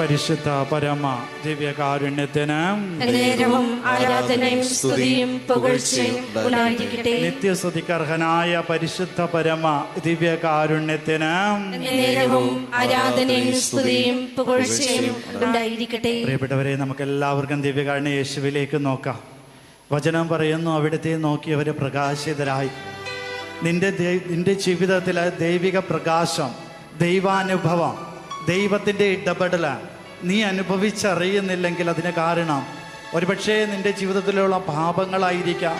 പരിശുദ്ധ പരമ ദിവ്യകാരുണ്യത്തിന് നിത്യസ്തുതിക്കർഹനായ പരിശുദ്ധ പരമ ദിവ്യകാരുണ്യത്തിന് പ്രിയപ്പെട്ടവരെ നമുക്ക് എല്ലാവർക്കും ദിവ്യകാരുണ്യ യേശുവിലേക്ക് നോക്കാം. വചനം പറയുന്നു അവിടുത്തെ നോക്കിയവരെ പ്രകാശിതരായി. നിന്റെ നിന്റെ ജീവിതത്തിലെ ദൈവിക പ്രകാശം ദൈവാനുഭവം ദൈവത്തിന്റെ ഇടപെടലാണ്. നീ അനുഭവിച്ചറിയുന്നില്ലെങ്കിൽ അതിന് കാരണം ഒരുപക്ഷേ നിന്റെ ജീവിതത്തിലുള്ള പാപങ്ങളായിരിക്കാം.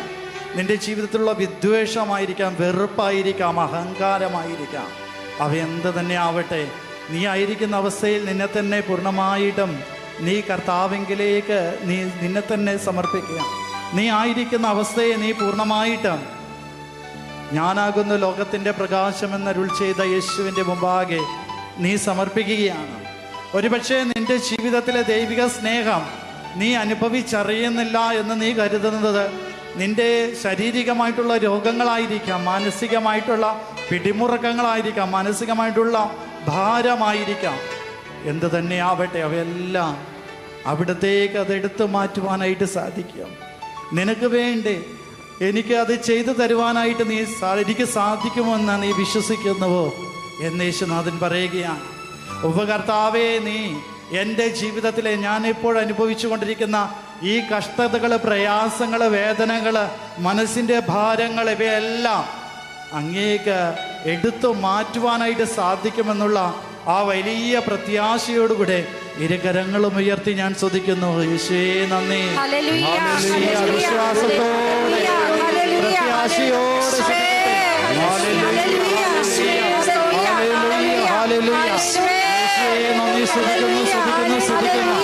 നിന്റെ ജീവിതത്തിലുള്ള വിദ്വേഷമായിരിക്കാം വെറുപ്പായിരിക്കാം അഹങ്കാരമായിരിക്കാം. അവ എന്ത് തന്നെ ആവട്ടെ നീ ആയിരിക്കുന്ന അവസ്ഥയിൽ നിന്നെ തന്നെ പൂർണമായിട്ടും നീ കർത്താവിങ്കിലേക്ക് നീ നിന്നെ തന്നെ സമർപ്പിക്കുക. നീ ആയിരിക്കുന്ന അവസ്ഥയെ നീ പൂർണമായിട്ടും ഞാനാകുന്ന ലോകത്തിന്റെ പ്രകാശമെന്ന് അരുൾ ചെയ്ത യേശുവിന്റെ മുമ്പാകെ നീ സമർപ്പിക്കുകയാണ്. ഒരുപക്ഷെ നിന്റെ ജീവിതത്തിലെ ദൈവിക സ്നേഹം നീ അനുഭവിച്ചറിയുന്നില്ല എന്ന് നീ കരുതുന്നത് നിന്റെ ശാരീരികമായിട്ടുള്ള രോഗങ്ങളായിരിക്കാം മാനസികമായിട്ടുള്ള പിടിമുറക്കങ്ങളായിരിക്കാം മാനസികമായിട്ടുള്ള ഭാരമായിരിക്കാം. എന്ത് തന്നെ ആവട്ടെ അവയെല്ലാം അവിടത്തേക്ക് അത് എടുത്തു മാറ്റുവാനായിട്ട് സാധിക്കും. നിനക്ക് വേണ്ടി എനിക്ക് അത് ചെയ്തു തരുവാനായിട്ട് നീ എനിക്ക് സാധിക്കുമെന്ന് നീ വിശ്വസിക്കുന്നുവോ? എന്ന് യേശുനാഥൻ പറയുകയാണ്. ഉപകർത്താവേ നീ എന്റെ ജീവിതത്തിലെ ഞാൻ ഇപ്പോൾ അനുഭവിച്ചു കൊണ്ടിരിക്കുന്ന ഈ കഷ്ടതകൾ പ്രയാസങ്ങൾ വേദനകൾ മനസ്സിന്റെ ഭാരങ്ങൾ ഇവയെല്ലാം അങ്ങേക്ക് എടുത്തു മാറ്റുവാനായിട്ട് സാധിക്കുമെന്നുള്ള ആ വലിയ പ്രത്യാശയോടുകൂടെ ഇരുകരങ്ങളും ഉയർത്തി ഞാൻ ശ്രദ്ധിക്കുന്നു യേശുവേ നന്ദി. വിശ്വാസത്തോടെ പ്രത്യാശയോടെ യേശുവേ നന്ദി സ്തുതിക്കുന്നു സ്തുതിക്കുന്നു സ്തുതിക്കുന്നു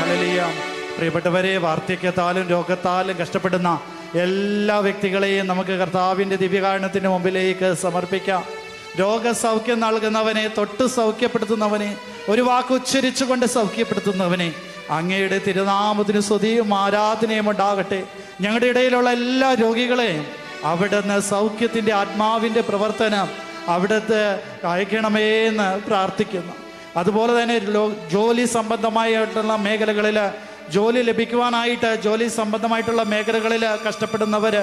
ഹല്ലേലൂയ പ്രിയപ്പെട്ടവരെ വാർദ്ധക്യത്താലും രോഗത്താലും കഷ്ടപ്പെടുന്ന എല്ലാ വ്യക്തികളെയും നമുക്ക് കർത്താവിന്റെ ദിവ്യകാരണത്തിന് മുമ്പിലേക്ക് സമർപ്പിക്കാം. രോഗസൗഖ്യം നൽകുന്നവനെ തൊട്ട് സൗഖ്യപ്പെടുത്തുന്നവനെ ഒരു വാക്ക് ഉച്ചരിച്ചുകൊണ്ട് സൗഖ്യപ്പെടുത്തുന്നവനെ അങ്ങയുടെ തിരുനാമത്തിന് സ്തുതിയും ആരാധനയും ഉണ്ടാകട്ടെ. ഞങ്ങളുടെ ഇടയിലുള്ള എല്ലാ രോഗികളെയും അവിടുന്ന് സൗഖ്യത്തിന്റെ ആത്മാവിന്റെ പ്രവർത്തനം അവിടുത്തെ അയക്കണമേ എന്ന് പ്രാർത്ഥിക്കുന്നു. അതുപോലെ തന്നെ ജോലി സംബന്ധമായിട്ടുള്ള മേഖലകളിൽ ജോലി ലഭിക്കുവാനായിട്ട് ജോലി സംബന്ധമായിട്ടുള്ള മേഖലകളിൽ കഷ്ടപ്പെടുന്നവർ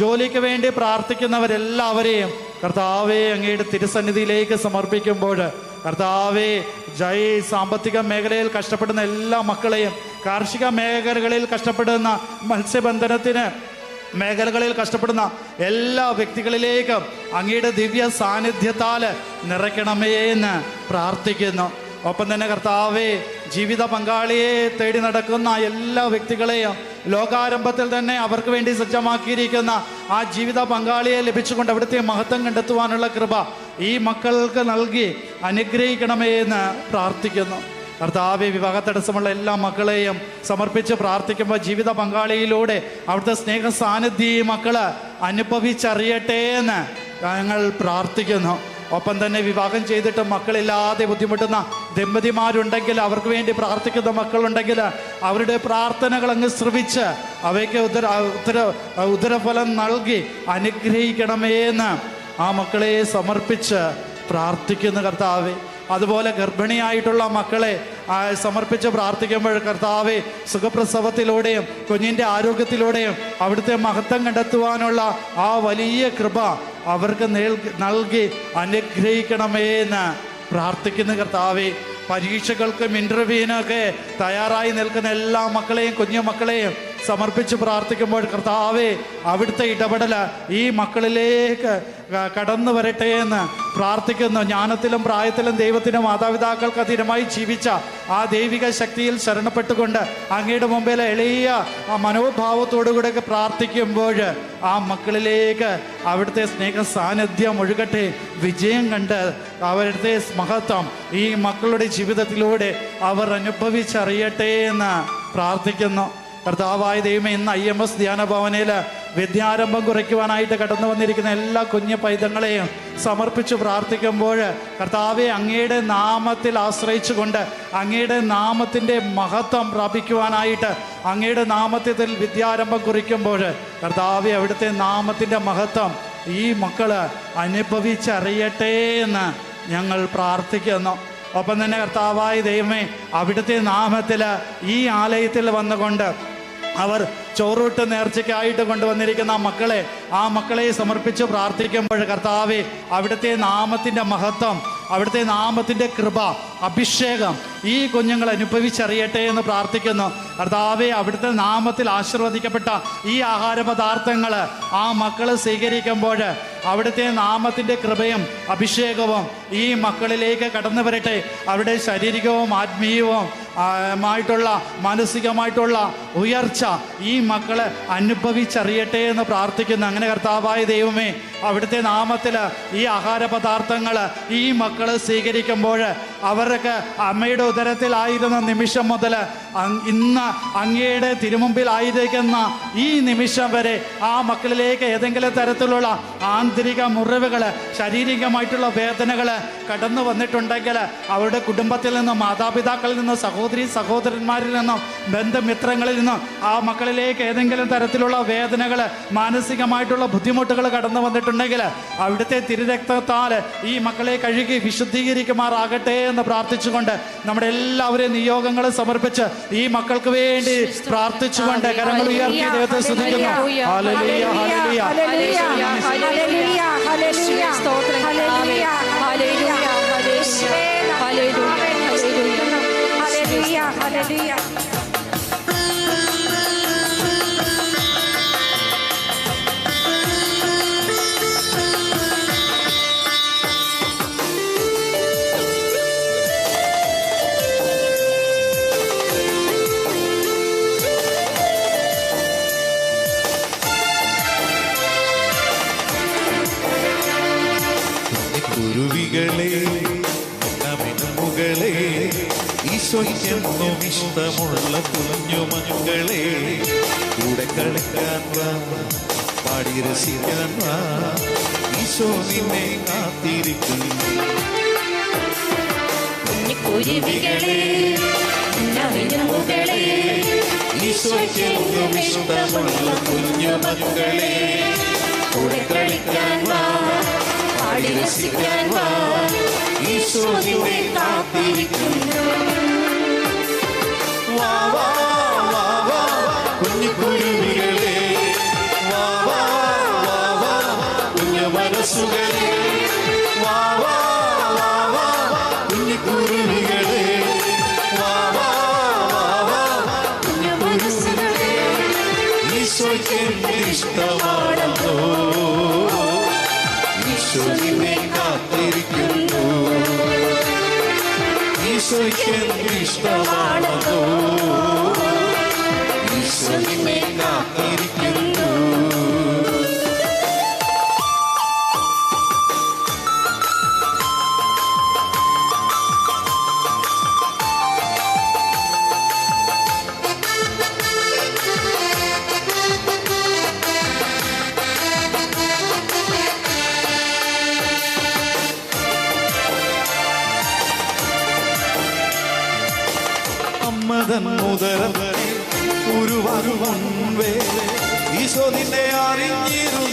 ജോലിക്ക് വേണ്ടി പ്രാർത്ഥിക്കുന്നവരെല്ലാവരെയും കർത്താവെ അങ്ങയുടെ തിരുസന്നിധിയിലേക്ക് സമർപ്പിക്കുമ്പോൾ കർത്താവെ ജയ സാമ്പത്തിക മേഖലയിൽ കഷ്ടപ്പെടുന്ന എല്ലാ മക്കളെയും കാർഷിക മേഖലകളിൽ കഷ്ടപ്പെടുന്ന മത്സ്യബന്ധനത്തിന് മേഖലകളിൽ കഷ്ടപ്പെടുന്ന എല്ലാ വ്യക്തികളിലേക്കും അങ്ങയുടെ ദിവ്യ സാന്നിധ്യത്താൽ നിറയ്ക്കണമേ എന്ന് പ്രാർത്ഥിക്കുന്നു. ഒപ്പം തന്നെ കർത്താവെ ജീവിത പങ്കാളിയെ തേടി നടക്കുന്ന എല്ലാ വ്യക്തികളെയും ലോകാരംഭത്തിൽ തന്നെ അവർക്ക് വേണ്ടി സജ്ജമാക്കിയിരിക്കുന്ന ആ ജീവിത പങ്കാളിയെ ലഭിച്ചുകൊണ്ട് അവിടുത്തെ മഹത്വം കണ്ടെത്തുവാനുള്ള കൃപ ഈ മക്കൾക്ക് നൽകി അനുഗ്രഹിക്കണമേ എന്ന് പ്രാർത്ഥിക്കുന്നു. കർത്താവ് വിവാഹ തടസ്സമുള്ള എല്ലാ മക്കളെയും സമർപ്പിച്ച് പ്രാർത്ഥിക്കുമ്പോൾ ജീവിത പങ്കാളിയിലൂടെ അവിടുത്തെ സ്നേഹ സാന്നിധ്യം ഈ മക്കൾ അനുഭവിച്ചറിയട്ടെ എന്ന് ഞങ്ങൾ പ്രാർത്ഥിക്കുന്നു. ഒപ്പം തന്നെ വിവാഹം ചെയ്തിട്ട് മക്കളില്ലാതെ ബുദ്ധിമുട്ടുന്ന ദമ്പതിമാരുണ്ടെങ്കിൽ അവർക്ക് വേണ്ടി പ്രാർത്ഥിക്കുന്ന മക്കളുണ്ടെങ്കിൽ അവരുടെ പ്രാർത്ഥനകൾ അങ്ങ് ശ്രവിച്ച് അവയ്ക്ക് ഉദര ഉത്തര ഉദരഫലം നൽകി അനുഗ്രഹിക്കണമേ എന്ന് ആ മക്കളെ സമർപ്പിച്ച് പ്രാർത്ഥിക്കുന്ന കർത്താവെ. അതുപോലെ ഗർഭിണിയായിട്ടുള്ള മക്കളെ സമർപ്പിച്ച് പ്രാർത്ഥിക്കുമ്പോൾ കർത്താവെ സുഖപ്രസവത്തിലൂടെയും കുഞ്ഞിന്റെ ആരോഗ്യത്തിലൂടെയും അവിടുത്തെ മഹത്വം കണ്ടെത്തുവാനുള്ള ആ വലിയ കൃപ അവർക്ക് നൽകി അനുഗ്രഹിക്കണമേ എന്ന് പ്രാർത്ഥിക്കുന്ന കർത്താവെ. പരീക്ഷകൾക്കും ഇന്റർവ്യൂവിനൊക്കെ തയ്യാറായി നിൽക്കുന്ന എല്ലാ മക്കളെയും കുഞ്ഞു മക്കളെയും സമർപ്പിച്ച് പ്രാർത്ഥിക്കുമ്പോൾ കർത്താവെ അവിടുത്തെ ഇടപെടൽ ഈ മക്കളിലേക്ക് കടന്നു വരട്ടെ എന്ന് പ്രാർത്ഥിക്കുന്നു. ജ്ഞാനത്തിലും പ്രായത്തിലും ദൈവത്തിന്റെ മാതാപിതാക്കൾക്ക് അധീനമായി ജീവിച്ച ആ ദൈവിക ശക്തിയിൽ ശരണപ്പെട്ടുകൊണ്ട് അങ്ങയുടെ മുമ്പിൽ എളിയ ആ മനോഭാവത്തോടുകൂടെ പ്രാർത്ഥിക്കുമ്പോൾ ആ മക്കളിലേക്ക് അവിടുത്തെ സ്നേഹ സാന്നിധ്യം ഒഴുകട്ടെ. വിജയം കണ്ട് അവരുടെ മഹത്വം ഈ മക്കളുടെ ജീവിതത്തിലൂടെ അവർ അനുഭവിച്ചറിയട്ടെ എന്ന് പ്രാർത്ഥിക്കുന്നു. കർത്താവായ ദൈവമേ ഇന്ന് ഐ എം എസ് ധ്യാന ഭവനയിൽ വിദ്യാരംഭം കുറയ്ക്കുവാനായിട്ട് കടന്നു വന്നിരിക്കുന്ന എല്ലാ കുഞ്ഞു പൈതങ്ങളെയും സമർപ്പിച്ച് പ്രാർത്ഥിക്കുമ്പോൾ കർത്താവെ അങ്ങയുടെ നാമത്തിൽ ആശ്രയിച്ചുകൊണ്ട് അങ്ങയുടെ നാമത്തിന്റെ മഹത്വം പ്രാപിക്കുവാനായിട്ട് അങ്ങയുടെ നാമത്തിൽ വിദ്യാരംഭം കുറിക്കുമ്പോൾ കർത്താവെ അവിടുത്തെ നാമത്തിന്റെ മഹത്വം ഈ മക്കൾ അനുഭവിച്ചറിയട്ടെ എന്ന് ഞങ്ങൾ പ്രാർത്ഥിക്കുന്നു. ഒപ്പം തന്നെ കർത്താവായ ദൈവമേ അവിടുത്തെ നാമത്തിൽ ഈ ആലയത്തിൽ വന്നുകൊണ്ട് അവർ ചോറൂട്ട് നേർച്ചയ്ക്കായിട്ട് കൊണ്ടുവന്നിരിക്കുന്ന ആ മക്കളെ ആ മക്കളെ സമർപ്പിച്ച് പ്രാർത്ഥിക്കുമ്പോൾ കർത്താവെ അവിടുത്തെ നാമത്തിന്റെ മഹത്വം അവിടുത്തെ നാമത്തിന്റെ കൃപ അഭിഷേകം ഈ കുഞ്ഞുങ്ങൾ അനുഭവിച്ചറിയട്ടെ എന്ന് പ്രാർത്ഥിക്കുന്നു. കർത്താവെ അവിടുത്തെ നാമത്തിൽ ആശീർവദിക്കപ്പെട്ട ഈ ആഹാര പദാർത്ഥങ്ങൾ ആ മക്കൾ സ്വീകരിക്കുമ്പോൾ അവിടുത്തെ നാമത്തിന്റെ കൃപയും അഭിഷേകവും ഈ മക്കളിലേക്ക് കടന്നു വരട്ടെ. അവരുടെ ശാരീരികവും ആത്മീയവും ആയിട്ടുള്ള മായിട്ടുള്ള മാനസികമായിട്ടുള്ള ഉയർച്ച ഈ മക്കളെ അനുഭവിച്ചറിയട്ടെ എന്ന് പ്രാർത്ഥിക്കുന്നു. അങ്ങനെ കർത്താവായ ദൈവമേ അവിടുത്തെ നാമത്തിൽ ഈ ആഹാര പദാർത്ഥങ്ങൾ ഈ മക്കൾ സ്വീകരിക്കുമ്പോൾ അവർക്ക് അമ്മയുടെ ഉദരത്തിലായിരുന്ന നിമിഷം മുതൽ ഇന്ന് അങ്ങയുടെ തിരുമുമ്പിൽ തിരുമുമ്പിലായിരിക്കുന്ന ഈ നിമിഷം വരെ ആ മക്കളിലേക്ക് ഏതെങ്കിലും തരത്തിലുള്ള ആന്തരിക മുറിവുകൾ ശാരീരികമായിട്ടുള്ള വേദനകൾ കടന്നു വന്നിട്ടുണ്ടെങ്കിൽ അവരുടെ കുടുംബത്തിൽ നിന്നും മാതാപിതാക്കളിൽ നിന്നും സഹോദരി സഹോദരന്മാരിൽ നിന്നും ബന്ധുമിത്രങ്ങളിൽ നിന്നും ആ മക്കളിലേക്ക് ഏതെങ്കിലും തരത്തിലുള്ള വേദനകൾ മാനസികമായിട്ടുള്ള ബുദ്ധിമുട്ടുകൾ കടന്നു വന്നിട്ടുണ്ടെങ്കിൽ അവിടുത്തെ തിരുരക്തത്താൽ ഈ മക്കളെ കഴുകി വിശുദ്ധീകരിക്കുമാറാകട്ടെ എന്ന് പ്രാർത്ഥിച്ചുകൊണ്ട് നമ്മുടെ എല്ലാവരെയും നിയോഗങ്ങൾ സമർപ്പിച്ച് ഈ മക്കൾക്ക് വേണ്ടി പ്രാർത്ഥിച്ചുകൊണ്ട് കരങ്ങൾ ഉയർത്തി ദൈവത്തെ സ്തുതിക്കുന്നു hallelujah hallelujah hallelujah, hallelujah, hallelujah, സ്തോത്രം കർത്താവേ. ഹല്ലേലൂയ, ഹല്ലേലൂയ കുരുവികളെ മുകളെ ഈശോയ്ക്കെന്നും ഇഷ്ടമുള്ള കുഞ്ഞുമക്കളെ കൂടെ കളിക്കാൻ വാ പാടി രസിക്കാൻ വാ. ഈശോ നിന്നെ കാത്തിരിക്കുന്നു കുരുവികളെ ഇഷ്ടമുള്ള കുഞ്ഞുമക്കളെ കൂടെ കളിക്കാൻ വാ. പാടി രസിക്കാൻ വാ കാത്തിരിക്കുന്നു വാ വാ വാ വാ വാ വാ വാ വാ കുഞ്ഞു വാ വാ വാ വാ വാ വാ വാ വാ കുഞ്ഞു മനസ്സുകളെ ഈശോയ്ക്ക് ഇഷ്ടമാണെന്നോ ഈശോ നിന്നെ കാത്തിരിക്കുന്നു ഈശോയ്ക്ക് ഇഷ്ടമാണോ ഈശോ നിന്നെ കാത്തിരിക്കുന്നു നിന്നെ അറിഞ്ഞിരുന്നു.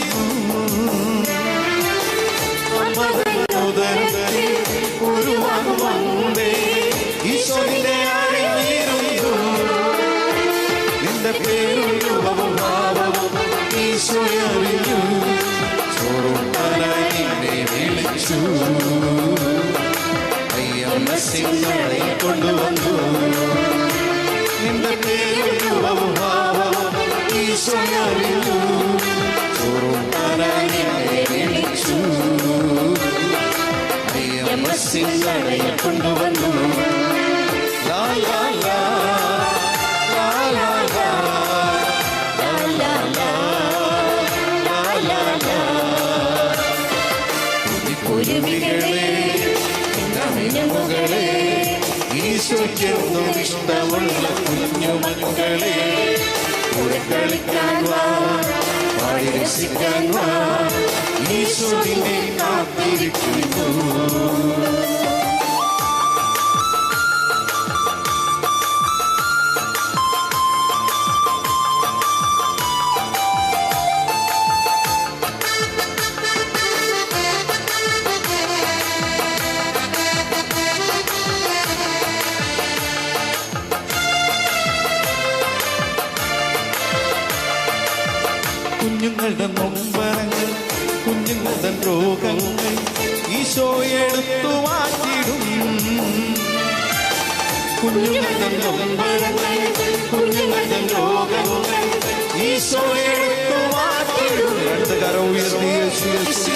കുരുവികളെ മുകളെ ഈശോയ്ക്കെന്നും ഇഷ്ടമുള്ള കുഞ്ഞുമക്കളെ കൂടെ കളിക്കാൻ വാ പാടി രസിക്കാൻ വാ ഈശോ നിന്നെ കാത്തിരിക്കുന്നു. കുഞ്ഞുങ്ങളുടെ നൊമ്പരങ്ങൾ കുഞ്ഞുങ്ങളുടെ രോഗങ്ങൾ ഈശോ എടുത്തു മാറ്റിടും കുഞ്ഞുങ്ങളുടെ നൊമ്പരങ്ങൾ കുഞ്ഞുങ്ങളുടെ രോഗങ്ങൾ ഈശോ എടുത്തു മാറ്റിടും അടുത്ത കരം ഉയർത്തി